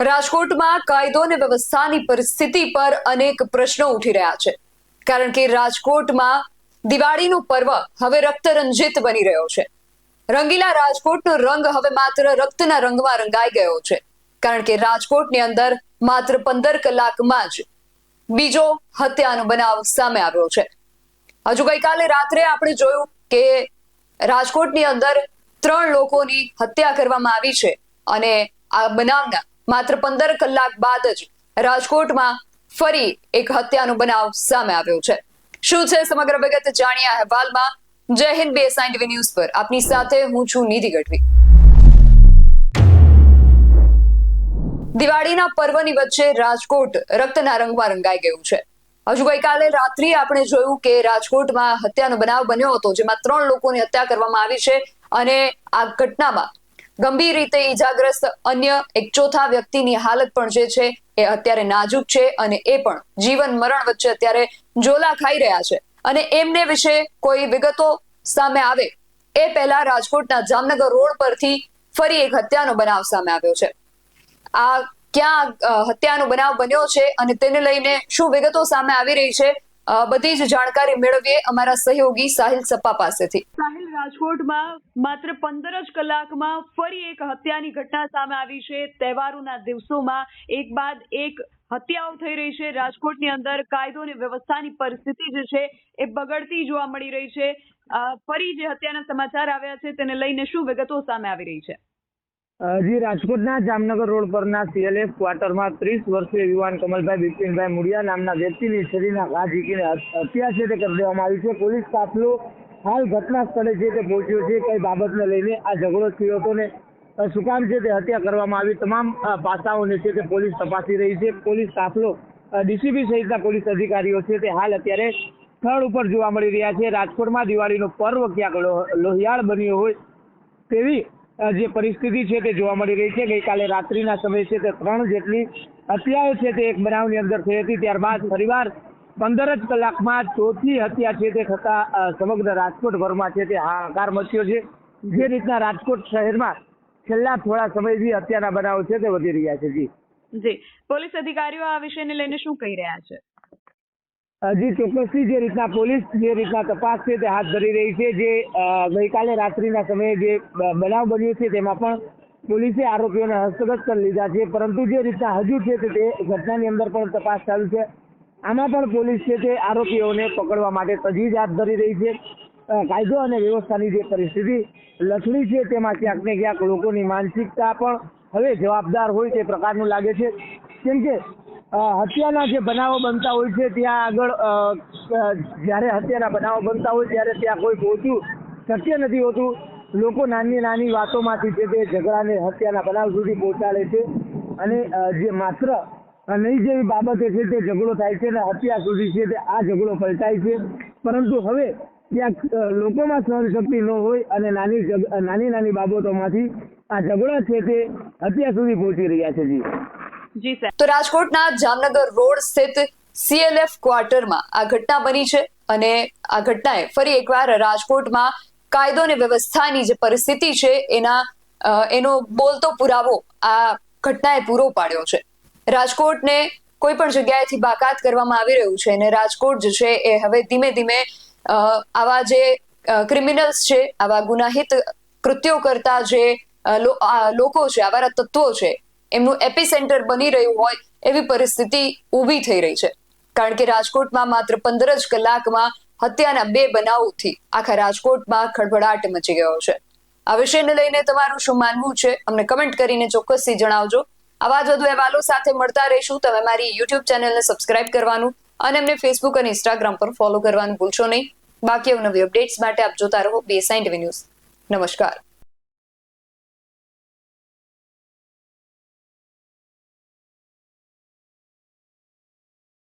રાજકોટમાં કાયદો અને વ્યવસ્થાની પરિસ્થિતિ પર અનેક પ્રશ્નો ઉઠી રહ્યા છે. કારણ કે રાજકોટમાં દિવાળીનું પર્વ હવે રક્તરંજિત બની રહ્યો છે. રંગીલા રાજકોટનો રંગ હવે માત્ર રક્તના રંગમાં રંગાઈ ગયો છે. કારણ કે રાજકોટની અંદર માત્ર પંદર કલાકમાં જ બીજો હત્યાનો બનાવ સામે આવ્યો છે. હજુ ગઈકાલે રાત્રે આપણે જોયું કે રાજકોટની અંદર ત્રણ લોકોની હત્યા કરવામાં આવી છે અને આ બનાવના માત્ર પંદર કલાક બાદ જ રાજકોટમાં ફરી એક હત્યાનો બનાવ સામે આવ્યો છે. શું છે સમગ્ર વિગત જાણ્યા અહેવાલમાં. જય હિન્દ, બે ટીવી ન્યૂઝ પર. આપની સાથે હું છું નિધિ ગઢવી. દિવાળીના પર્વની વચ્ચે રાજકોટ રક્તના રંગમાં રંગાઈ ગયું છે. હજુ ગઈકાલે રાત્રિ આપણે જોયું કે રાજકોટમાં હત્યાનો બનાવ બન્યો હતો, જેમાં ત્રણ લોકોની હત્યા કરવામાં આવી છે અને આ ઘટનામાં ગંભીર રીતે ઈજાગ્રસ્ત અન્ય એક ચોથા વ્યક્તિની હાલત પણ જે છે એ અત્યારે નાજુક છે અને એ પણ જીવન મરણ વચ્ચે અત્યારે જોલા ખાઈ રહ્યા છે. અને એમને વિશે કોઈ વિગતો સામે આવે એ પહેલા રાજકોટના જામનગર રોડ પરથી ફરી એક હત્યાનો બનાવ સામે આવ્યો છે. આ ક્યાં હત્યાનો બનાવ બન્યો છે અને તેને લઈને શું વિગતો સામે આવી રહી છે બધી જ જાણકારી મેળવીએ અમારા સહયોગી સાહિલ સપ્પા પાસેથી. સાહિલ રાજકોટમાં માત્ર પંદર જ કલાકમાં ફરી એક હત્યાની ઘટના સામે આવી છે. તહેવારોના દિવસોમાં એક બાદ એક હત્યાઓ થઈ રહી છે. રાજકોટની અંદર કાયદો અને વ્યવસ્થાની પરિસ્થિતિ જે છે એ બગડતી જોવા મળી રહી છે. ફરી જે હત્યાના સમાચાર આવ્યા છે તેને લઈને શું વિગતો સામે આવી રહી છે? હજી રાજકોટના જામનગર રોડ પરના સીએલએફ ક્વાર્ટરમાં ત્રીસ વર્ષીય યુવાન કમલભાઈ બિપિનભાઈ મુડિયા નામના વ્યક્તિની શરીરના ઘા ઝીકીને હત્યા છે તે કરી દેવામાં આવી છે. પોલીસ કાફલો હાલ ઘટના સ્થળે છે તે પહોંચ્યો છે. કઈ બાબતને લઈને આ ઝઘડો થયો હતો ને શું કામ છે તે હત્યા કરવામાં આવી? તમામ પાસાઓને છે તે પોલીસ તપાસી રહી છે. પોલીસ કાફલો ડીસીપી સહિતના પોલીસ અધિકારીઓ છે તે હાલ અત્યારે સ્થળ ઉપર જોવા મળી રહ્યા છે. રાજકોટમાં દિવાળીનો પર્વ ક્યાંક લોહિયાળ બન્યો હોય તેવી જે પરિસ્થિતિ છે તે જોવા મળી રહી છે. ગઈકાલે રાત્રિના સમયે છે તે ત્રણ જેટલી હત્યાઓ છે તે એક બનાવની અંદર થઈ હતી. ત્યારબાદ ફરીવાર પંદર જ કલાકમાં ચોથી હત્યા છે તે થતા સમગ્ર રાજકોટ ભરમાં છે તે હાહાકાર મચ્યો છે. જે રીતના રાજકોટ શહેરમાં છેલ્લા થોડા સમયથી હત્યાના બનાવો છે તે વધી રહ્યા છે. જી. જી. પોલીસ અધિકારીઓ આ વિષયને લઈને શું કહી રહ્યા છે? હજી ચોક્કસથી જે રીતના પોલીસ જે રીતના તપાસ છે તે હાથ ધરી રહી છે, જે ગઈકાલે રાત્રિના સમયે જે બનાવ બન્યો છે તેમાં પણ પોલીસે આરોપીઓને હસ્તગત કરી લીધા છે, પરંતુ જે રીતના હજુ છે તે ઘટનાની અંદર પણ તપાસ ચાલુ છે. આમાં પણ પોલીસ છે તે આરોપીઓને પકડવા માટે તજવીજ હાથ ધરી રહી છે. કાયદો અને વ્યવસ્થાની જે પરિસ્થિતિ લથડી છે તેમાં ક્યાંક ને ક્યાંક લોકોની માનસિકતા પણ હવે જવાબદાર હોય તે પ્રકારનું લાગે છે. કેમ કે હત્યાના જે બનાવો બનતા હોય છે, ત્યાં આગળ જ્યારે હત્યાના બનાવો બનતા હોય, ત્યારે ત્યાં કોઈ પહોંચવું શક્ય નથી હોતું. લોકો નાની નાની વાતોમાંથી છે તે ઝઘડાને હત્યાના બનાવ સુધી પહોંચાડે છે અને જે માત્ર નહીં જેવી બાબતે છે તે ઝઘડો થાય છે અને હત્યા સુધી છે તે આ ઝઘડો પલટાય છે. પરંતુ હવે ત્યાં લોકોમાં સહનશક્તિ ન હોય અને નાની નાની નાની બાબતોમાંથી આ ઝઘડા છે તે હત્યા સુધી પહોંચી રહ્યા છે જી. જી, સર. તો રાજકોટના જામનગર રોડ સ્થિત સીએલએફ ક્વાર્ટરમાં આ ઘટના બની છે અને આ ઘટનાએ ફરી એકવાર રાજકોટમાં કાયદો અને વ્યવસ્થાની જે પરિસ્થિતિ છે એના એનો બોલતો પુરાવો આ ઘટનાએ પૂરો પાડ્યો છે. રાજકોટને કોઈ પણ જગ્યાએથી બાકાત કરવામાં આવી રહ્યું છે અને રાજકોટ જે છે એ હવે ધીમે ધીમે આવા જે ક્રિમિનલ્સ છે, આવા ગુનાહિત કૃત્યો કરતા જે લોકો છે આવા તત્વો છે એમનું એપિસેન્ટર બની રહ્યું હોય એવી પરિસ્થિતિ ઊભી થઈ રહી છે. કારણ કે રાજકોટમાં માત્ર પંદર જ કલાકમાં હત્યાના બે બનાવોથી આખા રાજકોટમાં ખળભળાટ મચી ગયો છે. આ વિષયને લઈને તમારું શું માનવું છે? અમને કમેન્ટ કરીને ચોક્કસથી જણાવજો. આવા જ વધુ અહેવાલો સાથે મળતા રહીશું. તમે મારી યુટ્યુબ ચેનલને સબસ્ક્રાઇબ કરવાનું અને અમને ફેસબુક અને ઇન્સ્ટાગ્રામ પર ફોલો કરવાનું ભૂલશો નહીં. બાકી નવી અપડેટ્સ માટે આપ જોતા રહો ટીવી ન્યૂઝ નમસ્કાર.